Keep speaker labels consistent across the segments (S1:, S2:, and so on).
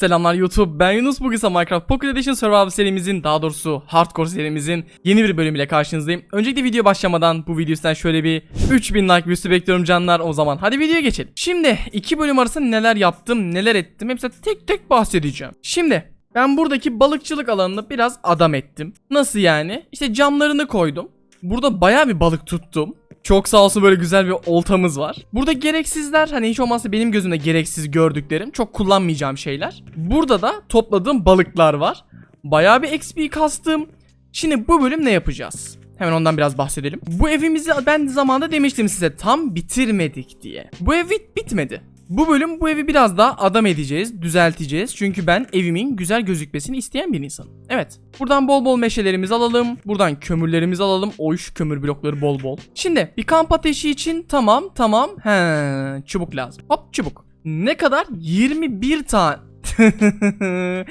S1: Selamlar YouTube, ben Yunus. Bugün ise Minecraft Pocket Edition Survival serimizin, daha doğrusu Hardcore serimizin yeni bir bölümüyle karşınızdayım. Öncelikle video başlamadan bu videodan şöyle bir 3000 like üstü bekliyorum canlar. O zaman hadi videoya geçelim. Şimdi iki bölüm arasında neler yaptım, neler ettim hepsi tek tek bahsedeceğim. Şimdi ben buradaki balıkçılık alanını biraz adam ettim. Nasıl yani? İşte camlarını koydum. Burada baya bir balık tuttum. Çok sağ olsun böyle güzel bir oltamız var. Burada gereksizler hani hiç olmazsa benim gözümde gereksiz gördüklerim çok kullanmayacağım şeyler. Burada da topladığım balıklar var. Bayağı bir XP kastım. Şimdi bu bölüm ne yapacağız? Hemen ondan biraz bahsedelim. Bu evimizi ben zamanında demiştim size tam bitirmedik diye. Bu ev bit- bitmedi. Bu bölüm bu evi biraz daha adam edeceğiz, düzelteceğiz. Çünkü ben evimin güzel gözükmesini isteyen bir insanım. Evet. Buradan bol bol meşelerimizi alalım. Buradan kömürlerimizi alalım. Oy şu kömür blokları bol bol. Şimdi bir kamp ateşi için tamam tamam. He, çubuk lazım. Hop çubuk. Ne kadar? 21 tane.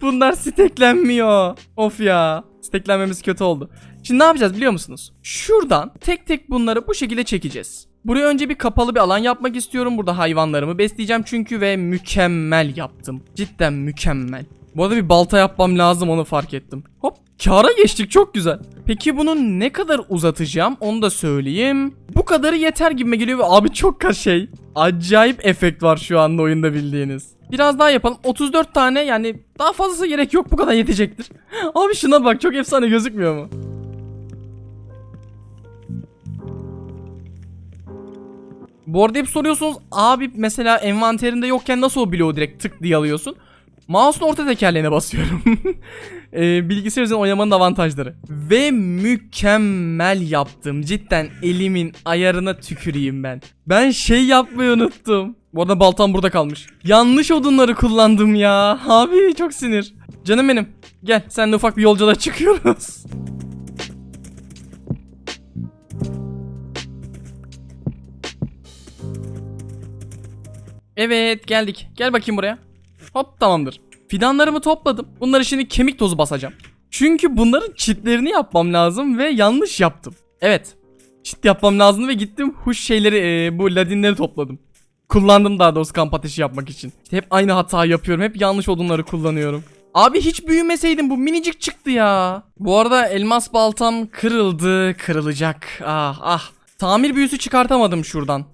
S1: Bunlar steklenmiyor. Of ya. Steklenmemiz kötü oldu. Şimdi ne yapacağız biliyor musunuz? Şuradan tek tek bunları bu şekilde çekeceğiz. Buraya önce bir kapalı bir alan yapmak istiyorum. Burada hayvanlarımı besleyeceğim çünkü ve mükemmel yaptım. Cidden mükemmel. Bu arada bir balta yapmam lazım onu fark ettim. Hop kara geçtik çok güzel. Peki bunu ne kadar uzatacağım onu da söyleyeyim. Bu kadarı yeter gibime geliyor ve abi çok ka şey. Acayip efekt var şu anda oyunda bildiğiniz. Biraz daha yapalım. 34 tane yani daha fazlası gerek yok bu kadar yetecektir. Abi şuna bak çok efsane gözükmüyor mu? Bu arada hep soruyorsunuz abi mesela envanterinde yokken nasıl o bloğu direkt tık diye alıyorsun? Mouse'un orta tekerleğine basıyorum. e, bilgisayar üzerinde oynamanın avantajları. Ve mükemmel yaptım. Cidden elimin ayarına tüküreyim ben. Ben şey yapmayı unuttum. Bu arada baltam burada kalmış. Yanlış odunları kullandım ya. Abi çok sinir. Canım benim. Gel seninle ufak bir yolculuğa çıkıyoruz. Evet geldik. Gel bakayım buraya. Hop tamamdır. Fidanlarımı topladım. Bunları şimdi kemik tozu basacağım. Çünkü bunların çitlerini yapmam lazım ve yanlış yaptım. Evet. Çit yapmam lazım ve gittim huş şeyleri e, bu ladinleri topladım. Kullandım daha doğrusu kamp ateşi yapmak için. İşte hep aynı hata yapıyorum. Hep yanlış odunları kullanıyorum. Abi hiç büyümeseydim bu minicik çıktı ya. Bu arada elmas baltam kırıldı, kırılacak. Ah ah. Tamir büyüsü çıkartamadım şuradan.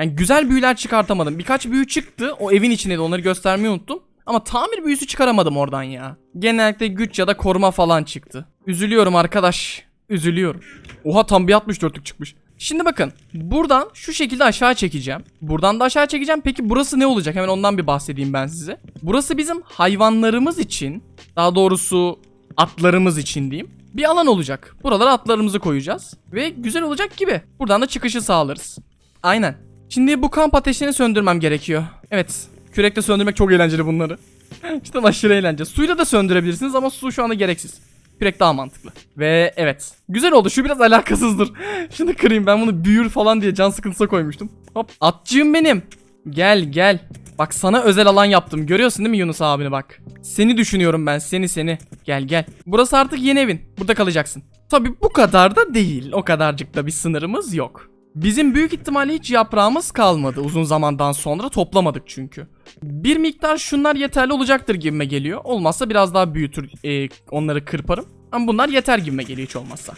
S1: Yani güzel büyüler çıkartamadım. Birkaç büyü çıktı. O evin içindeydi. Onları göstermeyi unuttum. Ama tamir büyüsü çıkaramadım oradan ya. Genellikle güç ya da koruma falan çıktı. Üzülüyorum arkadaş. Üzülüyorum. Oha tam bir 64'lük çıkmış. Şimdi bakın. Buradan şu şekilde aşağı çekeceğim. Buradan da aşağı çekeceğim. Peki burası ne olacak? Hemen ondan bir bahsedeyim ben size. Burası bizim hayvanlarımız için. Daha doğrusu atlarımız için diyeyim. Bir alan olacak. Buralara atlarımızı koyacağız. Ve güzel olacak gibi. Buradan da çıkışı sağlarız. Aynen. Şimdi bu kamp ateşini söndürmem gerekiyor. Evet. Kürekle söndürmek çok eğlenceli bunları. işte aşırı eğlenceli. Suyla da söndürebilirsiniz ama su şu anda gereksiz. Kürek daha mantıklı. Ve evet. Güzel oldu. Şu biraz alakasızdır. Şunu kırayım. Ben bunu büyür falan diye can sıkıntısına koymuştum. Hop. Atçığım benim. Gel gel. Bak sana özel alan yaptım. Görüyorsun değil mi Yunus abini bak. Seni düşünüyorum ben. Seni seni. Gel gel. Burası artık yeni evin. Burada kalacaksın. Tabi bu kadar da değil. O kadarcık da bir sınırımız yok. Bizim büyük ihtimalle hiç yaprağımız kalmadı uzun zamandan sonra toplamadık çünkü. Bir miktar şunlar yeterli olacaktır gibime geliyor. Olmazsa biraz daha büyütür e, onları kırparım. Ama bunlar yeter gibime geliyor hiç olmazsa.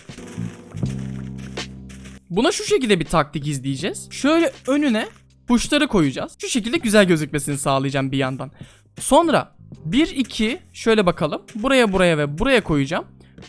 S1: Buna şu şekilde bir taktik izleyeceğiz. Şöyle önüne kuşları koyacağız. Şu şekilde güzel gözükmesini sağlayacağım bir yandan. Sonra 1 2 şöyle bakalım. Buraya buraya ve buraya koyacağım.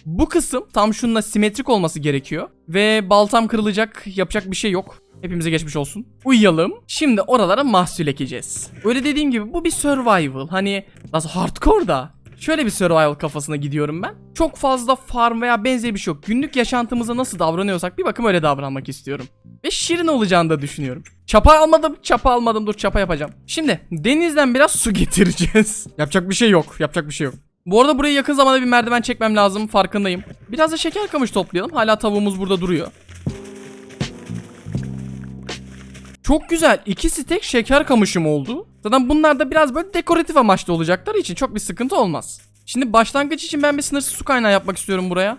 S1: Bu kısım tam şununla simetrik olması gerekiyor. Ve baltam kırılacak yapacak bir şey yok. Hepimize geçmiş olsun. Uyuyalım. Şimdi oralara mahsul ekeceğiz. Öyle dediğim gibi bu bir survival. Hani nasıl hardcore da. Şöyle bir survival kafasına gidiyorum ben. Çok fazla farm veya benzeri bir şey yok. Günlük yaşantımıza nasıl davranıyorsak bir bakım öyle davranmak istiyorum. Ve şirin olacağını da düşünüyorum. Çapa almadım, çapa almadım. Dur çapa yapacağım. Şimdi denizden biraz su getireceğiz. Yapacak bir şey yok. Yapacak bir şey yok. Bu arada buraya yakın zamanda bir merdiven çekmem lazım farkındayım. Biraz da şeker kamış toplayalım. Hala tavuğumuz burada duruyor. Çok güzel. İki stek şeker kamışım oldu. Zaten bunlar da biraz böyle dekoratif amaçlı olacakları için çok bir sıkıntı olmaz. Şimdi başlangıç için ben bir sınırsız su kaynağı yapmak istiyorum buraya.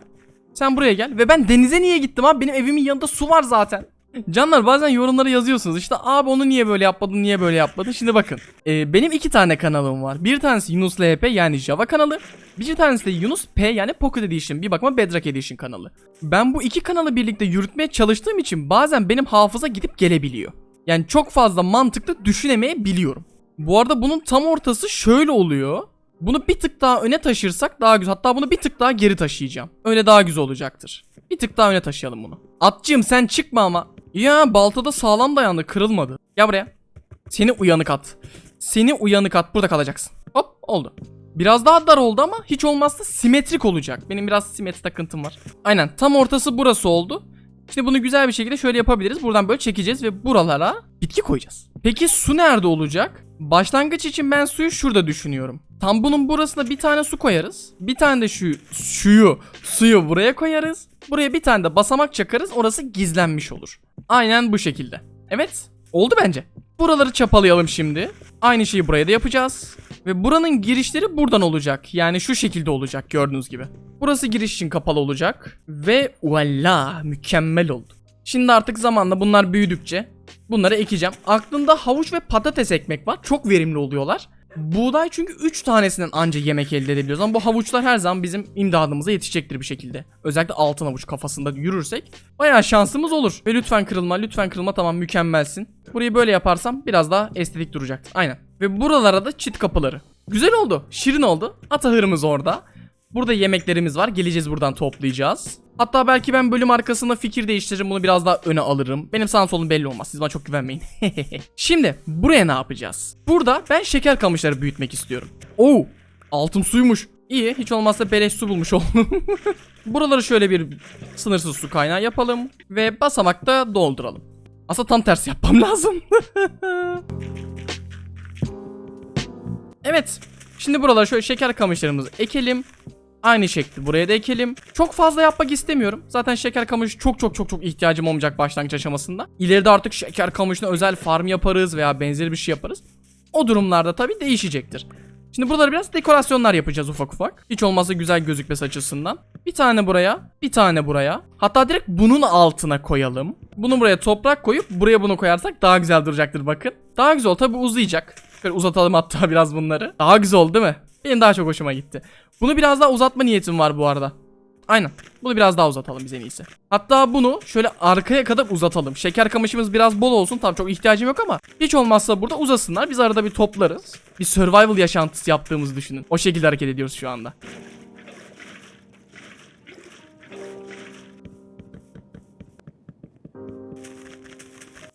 S1: Sen buraya gel. Ve ben denize niye gittim abi? Benim evimin yanında su var zaten. Canlar bazen yorumlara yazıyorsunuz işte abi onu niye böyle yapmadın niye böyle yapmadın şimdi bakın Ee, benim iki tane kanalım var bir tanesi Yunus LP yani Java kanalı bir tanesi de Yunus P yani Pocket Edition bir bakıma Bedrock Edition kanalı ben bu iki kanalı birlikte yürütmeye çalıştığım için bazen benim hafıza gidip gelebiliyor yani çok fazla mantıklı düşünemeyebiliyorum bu arada bunun tam ortası şöyle oluyor bunu bir tık daha öne taşırsak daha güzel. Hatta bunu bir tık daha geri taşıyacağım. Öyle daha güzel olacaktır. Bir tık daha öne taşıyalım bunu. Atçığım sen çıkma ama. Ya baltada sağlam dayandı kırılmadı. Gel buraya. Seni uyanık at. Seni uyanık at burada kalacaksın. Hop oldu. Biraz daha dar oldu ama hiç olmazsa simetrik olacak. Benim biraz simetri takıntım var. Aynen tam ortası burası oldu. Şimdi bunu güzel bir şekilde şöyle yapabiliriz. Buradan böyle çekeceğiz ve buralara bitki koyacağız. Peki su nerede olacak? Başlangıç için ben suyu şurada düşünüyorum. Tam bunun burasına bir tane su koyarız. Bir tane de şu suyu, suyu buraya koyarız. Buraya bir tane de basamak çakarız. Orası gizlenmiş olur. Aynen bu şekilde. Evet, oldu bence. Buraları çapalayalım şimdi. Aynı şeyi buraya da yapacağız. Ve buranın girişleri buradan olacak. Yani şu şekilde olacak gördüğünüz gibi. Burası giriş için kapalı olacak. Ve voila mükemmel oldu. Şimdi artık zamanla bunlar büyüdükçe bunları ekeceğim. Aklımda havuç ve patates ekmek var. Çok verimli oluyorlar. Buğday çünkü 3 tanesinden anca yemek elde edebiliyoruz ama bu havuçlar her zaman bizim imdadımıza yetişecektir bir şekilde. Özellikle altın havuç kafasında yürürsek bayağı şansımız olur. Ve lütfen kırılma lütfen kırılma tamam mükemmelsin. Burayı böyle yaparsam biraz daha estetik duracak. Aynen. Ve buralara da çit kapıları. Güzel oldu. Şirin oldu. Atahırımız orada. Burada yemeklerimiz var. Geleceğiz buradan toplayacağız. Hatta belki ben bölüm arkasında fikir değiştiririm. Bunu biraz daha öne alırım. Benim sağım solum belli olmaz. Siz bana çok güvenmeyin. Şimdi buraya ne yapacağız? Burada ben şeker kamışları büyütmek istiyorum. Oo, altın suymuş. İyi, hiç olmazsa beleş su bulmuş oldum. Buraları şöyle bir sınırsız su kaynağı yapalım ve basamakta dolduralım. Aslında tam tersi yapmam lazım. evet. Şimdi buralara şöyle şeker kamışlarımızı ekelim. Aynı şekli buraya da ekelim. Çok fazla yapmak istemiyorum. Zaten şeker kamışı çok çok çok çok ihtiyacım olmayacak başlangıç aşamasında. İleride artık şeker kamışına özel farm yaparız veya benzeri bir şey yaparız. O durumlarda tabii değişecektir. Şimdi buralara biraz dekorasyonlar yapacağız ufak ufak. Hiç olmazsa güzel gözükmesi açısından. Bir tane buraya, bir tane buraya. Hatta direkt bunun altına koyalım. Bunu buraya toprak koyup buraya bunu koyarsak daha güzel duracaktır bakın. Daha güzel tabii uzayacak. Şöyle uzatalım hatta biraz bunları. Daha güzel oldu değil mi? Benim daha çok hoşuma gitti. Bunu biraz daha uzatma niyetim var bu arada. Aynen. Bunu biraz daha uzatalım biz en iyisi. Hatta bunu şöyle arkaya kadar uzatalım. Şeker kamışımız biraz bol olsun. Tam çok ihtiyacım yok ama hiç olmazsa burada uzasınlar. Biz arada bir toplarız. Bir survival yaşantısı yaptığımızı düşünün. O şekilde hareket ediyoruz şu anda.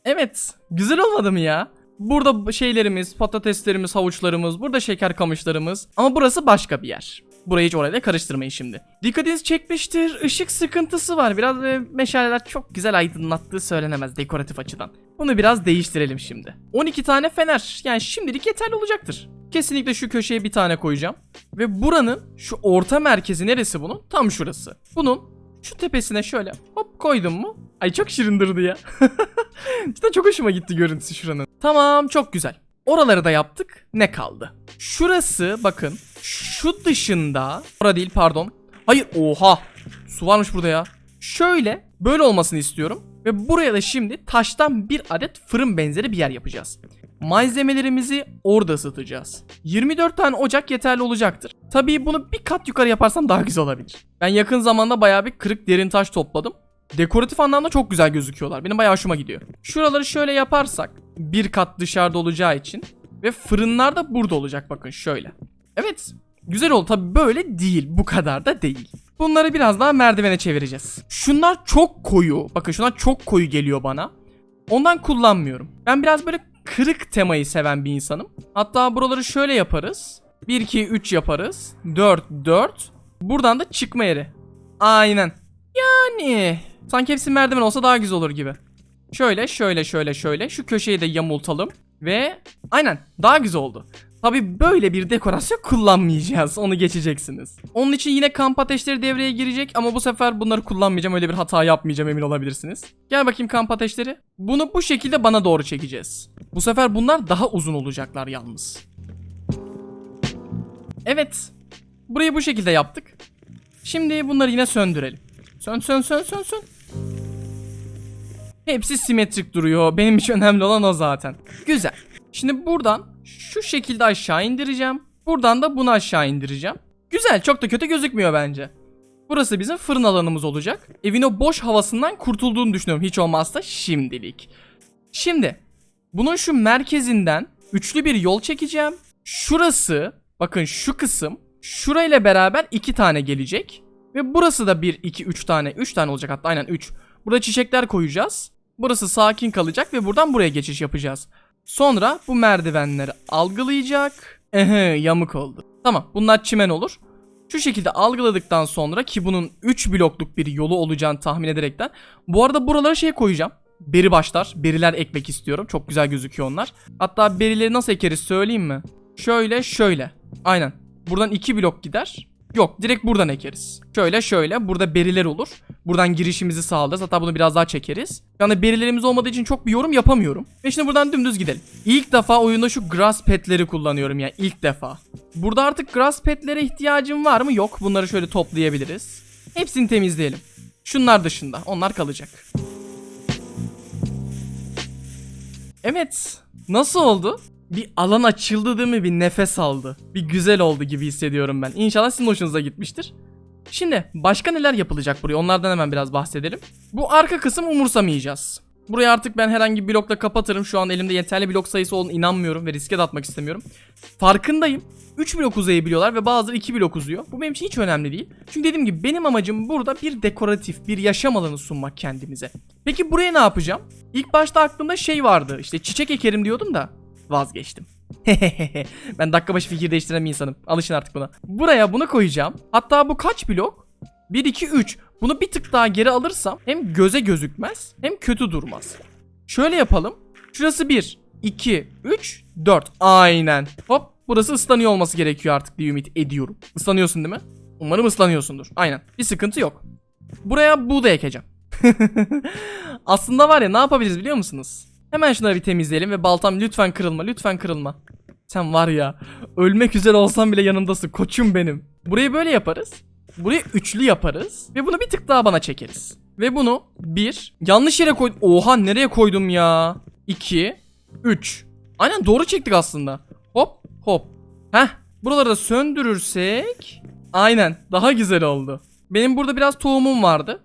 S1: Evet. Güzel olmadı mı ya? Burada şeylerimiz, patateslerimiz, havuçlarımız, burada şeker kamışlarımız. Ama burası başka bir yer. Burayı hiç orayla karıştırmayın şimdi. Dikkatinizi çekmiştir. Işık sıkıntısı var. Biraz e, meşaleler çok güzel aydınlattığı söylenemez dekoratif açıdan. Bunu biraz değiştirelim şimdi. 12 tane fener. Yani şimdilik yeterli olacaktır. Kesinlikle şu köşeye bir tane koyacağım. Ve buranın şu orta merkezi neresi bunun? Tam şurası. Bunun şu tepesine şöyle hop koydum mu? Ay çok şirin durdu ya. Cidden çok hoşuma gitti görüntüsü şuranın. Tamam çok güzel. Oraları da yaptık. Ne kaldı? Şurası bakın. Şu dışında. Ora değil pardon. Hayır oha. Su varmış burada ya. Şöyle böyle olmasını istiyorum. Ve buraya da şimdi taştan bir adet fırın benzeri bir yer yapacağız. Malzemelerimizi orada ısıtacağız. 24 tane ocak yeterli olacaktır. Tabii bunu bir kat yukarı yaparsam daha güzel olabilir. Ben yakın zamanda bayağı bir kırık derin taş topladım. Dekoratif anlamda çok güzel gözüküyorlar. Benim bayağı hoşuma gidiyor. Şuraları şöyle yaparsak bir kat dışarıda olacağı için ve fırınlar da burada olacak bakın şöyle. Evet. Güzel oldu tabi böyle değil. Bu kadar da değil. Bunları biraz daha merdivene çevireceğiz. Şunlar çok koyu. Bakın şunlar çok koyu geliyor bana. Ondan kullanmıyorum. Ben biraz böyle kırık temayı seven bir insanım. Hatta buraları şöyle yaparız. 1 2 3 yaparız. 4 4. Buradan da çıkma yeri. Aynen. Yani sanki hepsi merdiven olsa daha güzel olur gibi. Şöyle şöyle şöyle şöyle şu köşeyi de yamultalım ve aynen daha güzel oldu. Tabi böyle bir dekorasyon kullanmayacağız. Onu geçeceksiniz. Onun için yine kamp ateşleri devreye girecek ama bu sefer bunları kullanmayacağım. Öyle bir hata yapmayacağım emin olabilirsiniz. Gel bakayım kamp ateşleri. Bunu bu şekilde bana doğru çekeceğiz. Bu sefer bunlar daha uzun olacaklar yalnız. Evet. Burayı bu şekilde yaptık. Şimdi bunları yine söndürelim. Sön sön sön sön sön. Hepsi simetrik duruyor. Benim için önemli olan o zaten. Güzel. Şimdi buradan şu şekilde aşağı indireceğim. Buradan da bunu aşağı indireceğim. Güzel çok da kötü gözükmüyor bence. Burası bizim fırın alanımız olacak. Evin o boş havasından kurtulduğunu düşünüyorum hiç olmazsa şimdilik. Şimdi bunun şu merkezinden üçlü bir yol çekeceğim. Şurası bakın şu kısım şurayla beraber iki tane gelecek. Ve burası da 1, 2, 3 tane. 3 tane olacak hatta aynen 3. Burada çiçekler koyacağız. Burası sakin kalacak ve buradan buraya geçiş yapacağız. Sonra bu merdivenleri algılayacak. Ehe yamuk oldu. Tamam bunlar çimen olur. Şu şekilde algıladıktan sonra ki bunun 3 blokluk bir yolu olacağını tahmin ederekten. Bu arada buralara şey koyacağım. Beri başlar. Beriler ekmek istiyorum. Çok güzel gözüküyor onlar. Hatta berileri nasıl ekeriz söyleyeyim mi? Şöyle şöyle. Aynen. Buradan 2 blok gider. Yok direkt buradan ekeriz. Şöyle şöyle burada beriler olur. Buradan girişimizi sağlarız. Hatta bunu biraz daha çekeriz. Yani berilerimiz olmadığı için çok bir yorum yapamıyorum. Ve şimdi buradan dümdüz gidelim. İlk defa oyunda şu grass petleri kullanıyorum ya ilk defa. Burada artık grass petlere ihtiyacım var mı? Yok. Bunları şöyle toplayabiliriz. Hepsini temizleyelim. Şunlar dışında. Onlar kalacak. Evet. Nasıl oldu? Bir alan açıldı değil mi? Bir nefes aldı. Bir güzel oldu gibi hissediyorum ben. İnşallah sizin hoşunuza gitmiştir. Şimdi başka neler yapılacak buraya? Onlardan hemen biraz bahsedelim. Bu arka kısım umursamayacağız. Burayı artık ben herhangi bir blokla kapatırım. Şu an elimde yeterli blok sayısı olduğunu inanmıyorum ve riske de atmak istemiyorum. Farkındayım. 3 blok uzayabiliyorlar ve bazıları 2 blok uzuyor. Bu benim için hiç önemli değil. Çünkü dediğim gibi benim amacım burada bir dekoratif, bir yaşam alanı sunmak kendimize. Peki buraya ne yapacağım? İlk başta aklımda şey vardı. İşte çiçek ekerim diyordum da vazgeçtim. ben dakika başı fikir değiştiren bir insanım. Alışın artık buna. Buraya bunu koyacağım. Hatta bu kaç blok? 1, 2, 3. Bunu bir tık daha geri alırsam hem göze gözükmez hem kötü durmaz. Şöyle yapalım. Şurası 1, 2, 3, 4. Aynen. Hop burası ıslanıyor olması gerekiyor artık diye ümit ediyorum. Islanıyorsun değil mi? Umarım ıslanıyorsundur. Aynen. Bir sıkıntı yok. Buraya buğday ekeceğim. Aslında var ya ne yapabiliriz biliyor musunuz? Hemen şunları bir temizleyelim ve baltam lütfen kırılma lütfen kırılma. Sen var ya ölmek üzere olsam bile yanımdasın koçum benim. Burayı böyle yaparız. Burayı üçlü yaparız ve bunu bir tık daha bana çekeriz. Ve bunu bir yanlış yere koy... Oha nereye koydum ya? 2 3 Aynen doğru çektik aslında. Hop hop. Heh buraları da söndürürsek aynen daha güzel oldu. Benim burada biraz tohumum vardı.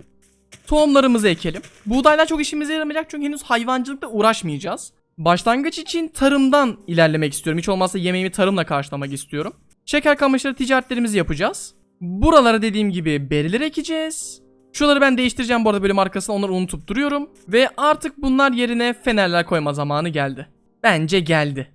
S1: Tohumlarımızı ekelim. Buğdaylar çok işimize yaramayacak çünkü henüz hayvancılıkla uğraşmayacağız. Başlangıç için tarımdan ilerlemek istiyorum. Hiç olmazsa yemeğimi tarımla karşılamak istiyorum. Şeker kamışları ticaretlerimizi yapacağız. Buralara dediğim gibi beriler ekeceğiz. Şuraları ben değiştireceğim bu arada bölüm arkasına onları unutup duruyorum. Ve artık bunlar yerine fenerler koyma zamanı geldi. Bence geldi.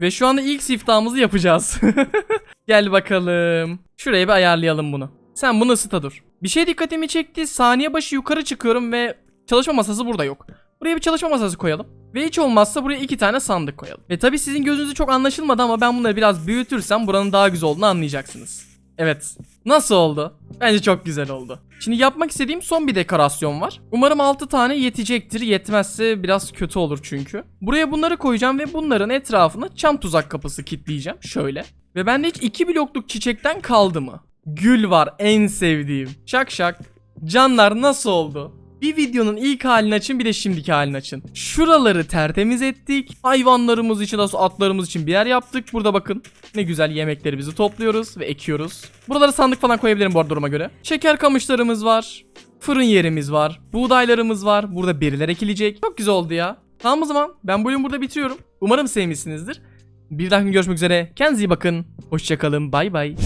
S1: Ve şu anda ilk siftahımızı yapacağız. Gel bakalım. Şuraya bir ayarlayalım bunu. Sen bunu ısıta dur. Bir şey dikkatimi çekti. Saniye başı yukarı çıkıyorum ve çalışma masası burada yok. Buraya bir çalışma masası koyalım. Ve hiç olmazsa buraya iki tane sandık koyalım. Ve tabi sizin gözünüzde çok anlaşılmadı ama ben bunları biraz büyütürsem buranın daha güzel olduğunu anlayacaksınız. Evet. Nasıl oldu? Bence çok güzel oldu. Şimdi yapmak istediğim son bir dekorasyon var. Umarım 6 tane yetecektir. Yetmezse biraz kötü olur çünkü. Buraya bunları koyacağım ve bunların etrafına çam tuzak kapısı kilitleyeceğim. Şöyle. Ve bende hiç 2 blokluk çiçekten kaldı mı? Gül var en sevdiğim. Şak şak. Canlar nasıl oldu? Bir videonun ilk halini açın bir de şimdiki halini açın. Şuraları tertemiz ettik. Hayvanlarımız için nasıl atlarımız için bir yer yaptık. Burada bakın ne güzel yemeklerimizi topluyoruz ve ekiyoruz. Buralara sandık falan koyabilirim bu arada duruma göre. Şeker kamışlarımız var. Fırın yerimiz var. Buğdaylarımız var. Burada beriler ekilecek. Çok güzel oldu ya. Tamam o zaman ben bölümü burada bitiriyorum. Umarım sevmişsinizdir. Bir dahaki görüşmek üzere. Kendinize iyi bakın. Hoşçakalın. Bay bay.